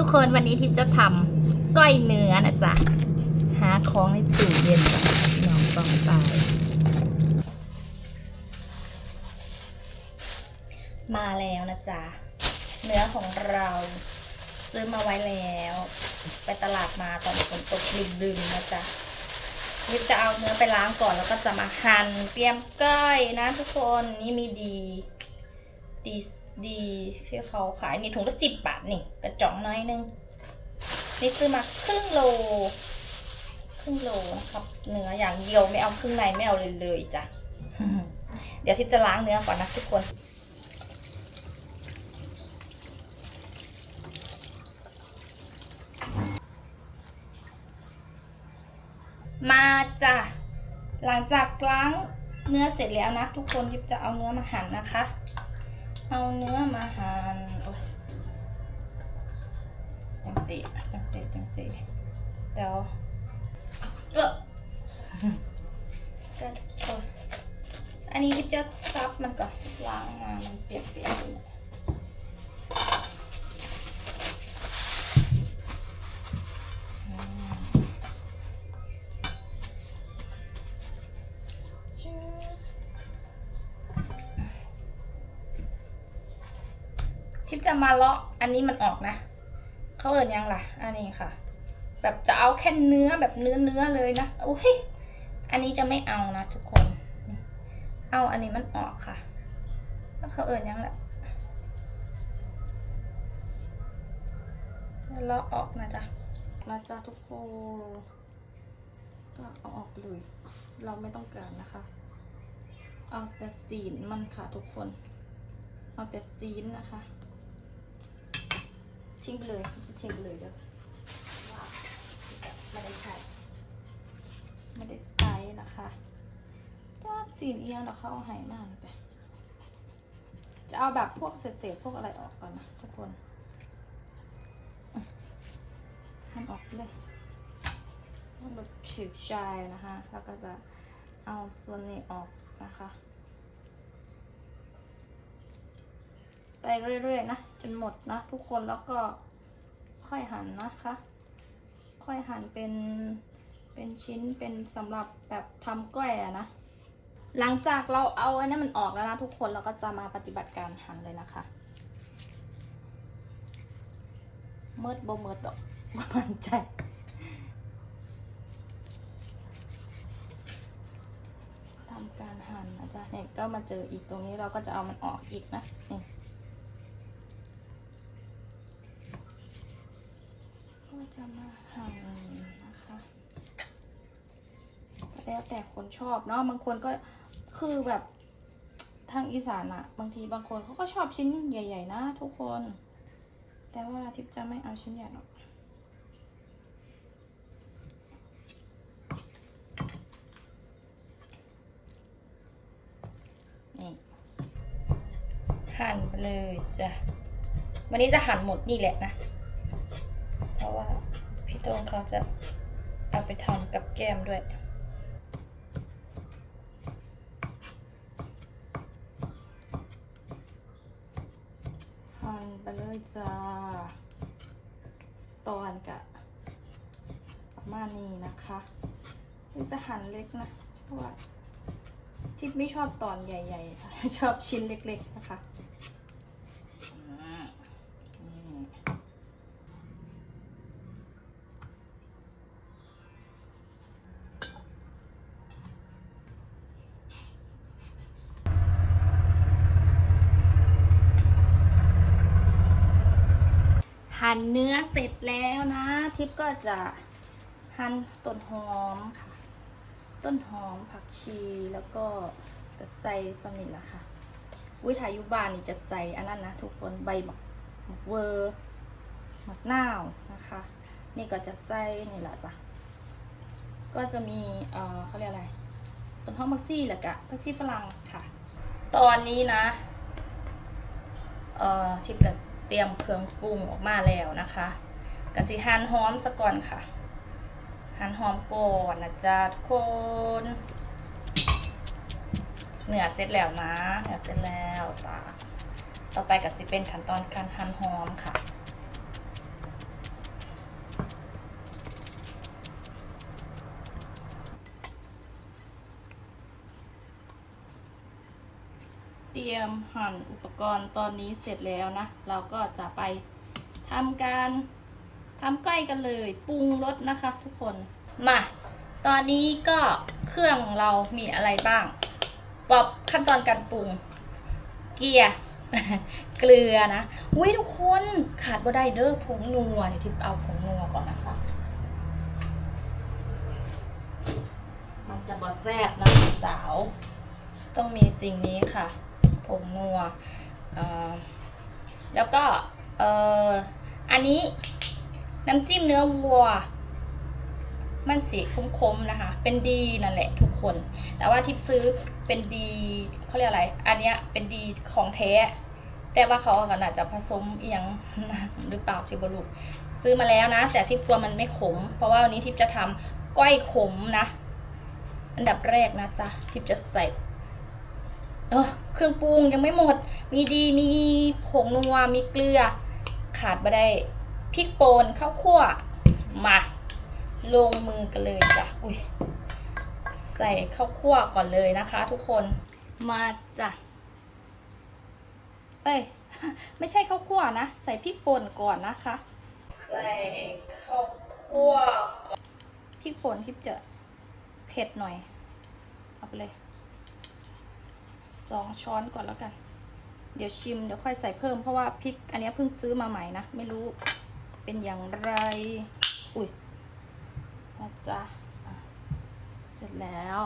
ทุกคนวันนี้ทิพย์จะทำก้อยเนื้อนะจ๊ะ หาของในตู้เย็นก่อนน้องต้องไป มาแล้วนะจ๊ะ เนื้อของเราซื้อมาไว้แล้ว ไปตลาดมาตอนฝนตกดึงๆนะจ๊ะทิพย์จะเอาเนื้อไปล้างก่อนแล้วก็จะมาหั่นเตรียมก้อยนะทุกคนนี่มีดี ดี ดีที่เขาขายนี่ถุงละสิบบาทนี่ กระจ่องน้อยนึง นี่ซื้อมาครึ่งโล ครึ่งโลนะครับ เนื้ออย่างเดียวไม่เอาครึ่งในไม่เอาเลยเลยจ้ะ เดี๋ยวทิพจะล้างเนื้อก่อนนะทุกคนมาจ้ะ หลังจากล้างเนื้อเสร็จแล้วนะ ทุกคนทิพจะเอาเนื้อมาหั่นนะคะ เอาเนื้อมาหั่นโอ๊ยจังสีจังสีจังสีเดี๋ยวเอออันนี้ทิพย์จะซับมันก่อนล้างมามันเปียกๆ ทิปจะมาเลาะอันนี้มันออกนะเขาเอินยังล่ะ อันนี้ค่ะ แบบจะเอาแค่เนื้อแบบเนื้อเนื้อเลยนะอุ้ยอันนี้จะไม่เอานะทุกคน เอาอันนี้มันออกค่ะแล้วเขาเอินยังแหละเลาะออกนะจ๊ะนะจ๊ะทุกคนก็เอาออกเลย เราไม่ต้องการนะคะ เอาแต่ซีนมันค่ะทุกคน เอาแต่ซีนนะคะ ทิ้งไปเลยทิ้งไปเลยเด้อว่าไม่ได้ใช้ไม่ได้ใช้นะคะจ้าสีนเอียงเดี๋ยวเขาเอาหายมากไปจะเอาแบบพวกเศษๆพวกอะไรออกก่อนนะทุกคนหั่นออกเลยให้มันฉีกชายนะคะแล้วก็จะเอาส่วนนี้ออกนะคะ ไปเรื่อยๆนะจนหมดนะทุกคนแล้วก็ ค่อยหั่นนะคะ ค่อยหั่นเป็นเป็นชิ้นเป็นสำหรับแบบทำก้อยอะนะ หลังจากเราเอาอันนั้มันออกแล้วนะทุกคนเราก็จะมาปฏิบัติการหั่นเลยนะคะเมิดบ่เมิดดอกบ่มันใจทำการหั่นนะจ๊ะเนี่ยก็มาเจออีกตรงนี้เราก็จะเอามันออกอีกนะนี่ก็ จะมาหั่นนะคะแล้วแต่คนชอบเนาะบางคนก็คือแบบทางอีสานอะบางทีบางคนเขาก็ชอบชิ้นใหญ่ ๆ นะทุกคน แต่ว่าทิพย์จะไม่เอาชิ้นใหญ่หรอกนี่หั่นไปเลยจ้ะวันนี้จะหั่นหมดนี่แหละนะ ต้งเขาจะเอาไปทำกับแก้มด้วยหั่นไปเลยจ้าตอนกะประมาณนี้นะคะจะหั่นเล็กนะเพราะว่าทิปไม่ชอบตอนใหญ่ๆชอบชิ้นเล็กๆนะคะ หั่นเนื้อเสร็จแล้วนะ ทิปก็จะหั่นต้นหอมค่ะ ต้นหอมผักชีแล้วก็กระใส่สมิธละค่ะวิทายุบานนี่จะใส่อันนั้นนะทุกคนใบหมักเวอร์หมักนาวนะคะ นี่ก็จะใส่นี่แหละจ้ะก็จะมีเอ่อเขาเรียกอะไรต้นหอมผักชีแหล้วก็ผักชีฝรั่งค่ะ ตอนนี้นะเอ่อทิพย์ก็ เตรียมเครื่องปรุงออกมาแล้วนะคะกันสิหั่นหอมซะก่อนค่ะ หั่นหอมก่อนนะจ๊ะทุกคนเนื้อเสร็จแล้วนะเนื้อเสร็จแล้วตาต่อไปก็สิเป็นขั้นตอนการหั่นหอมค่ะ ตรียมหั่นอุปกรณ์ตอนนี้เสร็จแล้วนะ เราก็จะไปทำการทำก้อยกันเลยปรุงรสนะคะทุกคน มา ตอนนี้ก็เครื่องของเรามีอะไรบ้างปอบขั้นตอนการปรุง เกียร์เกลือนะอุ้ยทุกคนขาดบ่ได้เด้อผงนัวเดี๋ยวทิพย์เอาผงนัวก่อนนะคะ มันจะบอแซ่บนะสาว ต้องมีสิ่งนี้ค่ะ ผงนัวแล้วก็ออันนี้น้ำจิ้มเนื้อวัว มันสีคมๆนะคะ เป็นดีนั่นแหละทุกคน แต่ว่าทิปซื้อเป็นดีเขาเรียกอะไร อันเนี้ยเป็นดีของแท้ แต่ว่าเขาก็น่าจะผสมเอียงหรือเปล่าทิบรูซื้อมาแล้วนะ แต่ทิปกลัวมันไม่ขม เพราะว่าวันนี้ทิปจะทำก้อยขมนะ อันดับแรกนะจ๊ะทิปจะใส่ เออเครื่องปรุงยังไม่หมด มีดีมีผงนัวมีเกลือ ขาดไม่ได้พริกป่นข้าวคั่วมา ลงมือกันเลยจ้ะอุ้ยใส่ข้าวคั่วก่อนเลยนะคะ ทุกคนมาจ้ะเอ้ยไม่ใช่ข้าวคั่วนะ ใส่พริกป่นก่อนนะคะ ใส่ข้าวคั่วพริกป่นที่จะเผ็ดหน่อย เอาไปเลย สองช้อนก่อนแล้วกัน เดี๋ยวชิมเดี๋ยวค่อยใส่เพิ่มเพราะว่าพริก อันนี้เพิ่งซื้อมาใหม่นะ ไม่รู้เป็นอย่างไร อุ้ยนะจ๊ะอะเสร็จแล้ว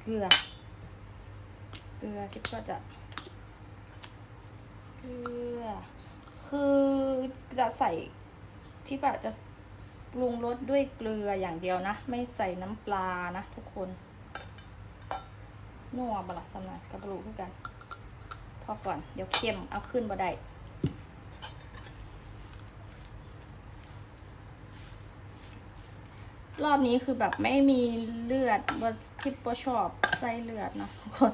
เกลือ เกลือชิปก็จะ เกลือ คือจะใส่ที่แบบจะปรุงรสด้วยเกลืออย่างเดียวนะ ไม่ใส่น้ำปลานะทุกคน นัวบลัสำนักกับบลูคือกัน พอก่อน เดี๋ยวเค็มเอาขึ้นบ่ได้รอบนี้คือแบบไม่มีเลือดว่าที่ปชอบใส่เลือดนะทุกคน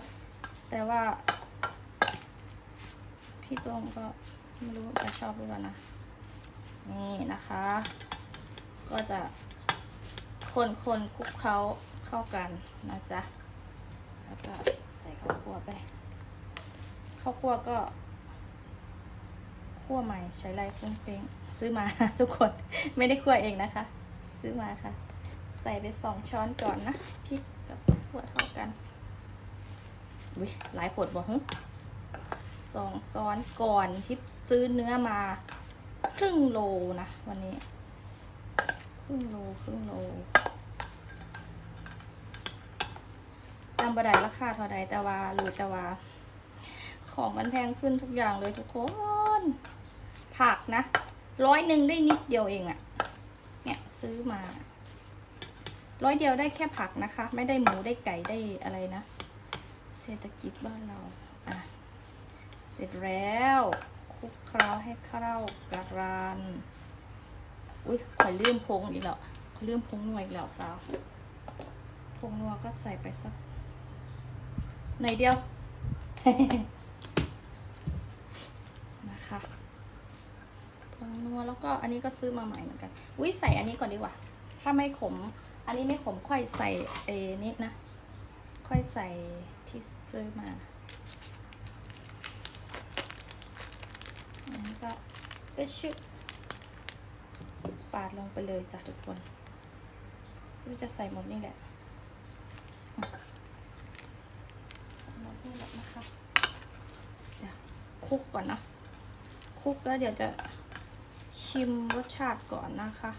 แต่ว่า พี่ตรงก็ไม่รู้จะชอบหรือเปล่านะ นี่นะคะ ก็จะคนคนคลุกเขาเข้ากันนะจ๊ะ แล้วก็ใส่ข้าวคั่วไป ข้าวคั่วก็คั่วใหม่ใช้ไรฟุ้งเฟ้งซื้อมาทุกคนไม่ได้คั่วเองนะคะ ซื้อมาค่ะ ใส่ไปสองช้อนก่อนนะพริกกับขั่วเท่ากันวิหลายผดบอกฮึสองช้อนก่อนที่ซื้อเนื้อมา ครึ่งโลนะ วันนี้ ครึ่งโลครึ่งโล จำบไดราคาเท่าใดแต่ว่ารู้แต่ว่า ของมันแพงขึ้นทุกอย่างเลยทุกคน ผักนะร้อยหนึ่งได้นิดเดียวเองอะเนี่ยซื้อมา ร้อยเดียวได้แค่ผักนะคะ ไม่ได้หมูได้ไก่ได้อะไรนะ เศรษฐกิจบ้านเราอะเสร็จแล้วคลุกเคล้าให้เข้ากระรานอุ้ยข่อยลืมพงอีกแล้วข่อยลืมพงนัวอีกแล้วสาวพงนัวก็ใส่ไปสัก หน่อยเดียว นะคะพงนัวแล้วก็อันนี้ก็ซื้อมาใหม่เหมือนกัน อุ้ยใส่อันนี้ก่อนดีกว่า ถ้าไม่ขม อันนี้ไม่ขมค่อยใส่เอนี้นะ ค่อยใส่ที่ซื้อมาอันนี้ก็ก็ชุบปาดลงไปเลยจ้ะทุกคน รู้จะใส่หมดนี่แหละอะใส่หมดนี่แหละนะคะเดี๋ยวค ลุกก่อนนะคลุกแล้วเดี๋ยวจะชิมรสชาติก่อนนะคะ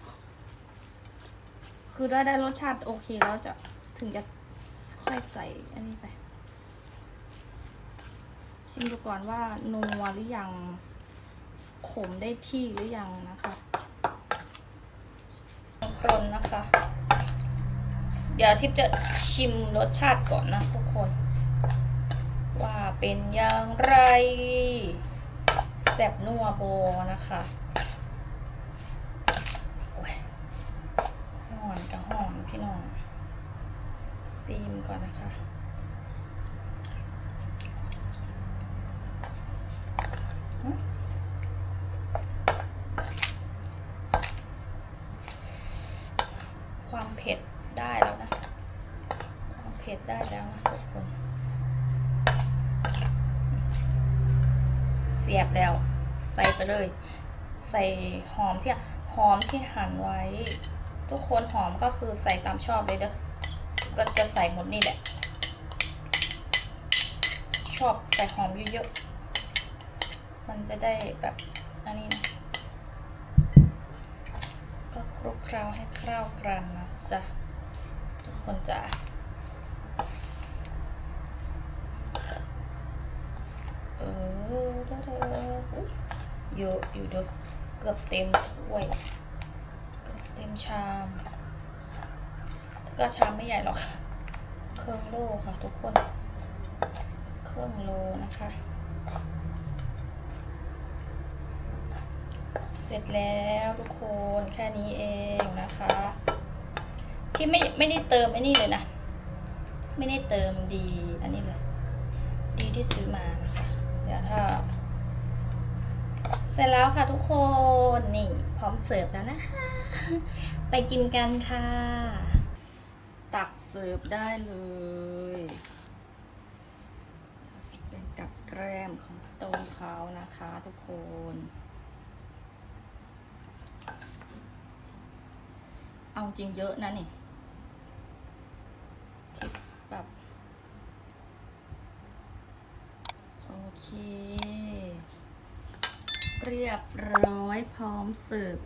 คือได้ได้รสชาติโอเคแล้วจะถึงจะค่อยใส่อันนี้ไป ชิมดูก่อนว่านัวหรือยังขมได้ที่หรือยังนะคะครนนะคะ เดี๋ยวทิพย์จะชิมรสชาติก่อนนะทุกคน เป็นอย่างไรแซบนัวโบนะคะห่อนกับห่อนพี่น้องซีมก่อนนะคะ ความเผ็ดได้แล้วนะ ความเผ็ดได้แล้วนะทุกคน เสียบแล้ว ใส่ไป เลย ใส่หอมที่หอมที่หั่นไว้ ทุกคนหอมก็คือใส่ตามชอบเลยเด้อก็จะใส่หมดนี่แหละ ชอบใส่หอมเยอะๆมันจะได้แบบอันนี้นะก็คลุกเคล้าให้เข้าวกรันนะจ๊ะทุกคนจะเออเด้อเออ เยอะอยู่เด้อเกือบเต็มถ้วยเกือบเต็มชามก็ชามไม่ใหญ่หรอกค่ะ เครื่องโลค่ะทุกคน เครื่องโลนะคะ เสร็จแล้วทุกคนแค่นี้เองนะคะ ที่ไม่ไม่ได้เติมไอ้นี่เลยนะ ไม่ได้เติมดีอันนี้เลย ดีที่ซื้อมานะคะ เดี๋ยวถ้า เสร็จแล้วค่ะทุกคนนี่พร้อมเสิร์ฟแล้วนะคะ ไปกินกันค่ะ ตักเสิร์ฟได้เลยเป็นกับแกล้มของโต้มเขานะคะทุกคนเอาจริงเยอะนะนี่ที่แบบโอเค เรียบร้อยพร้อมเสิร์ฟ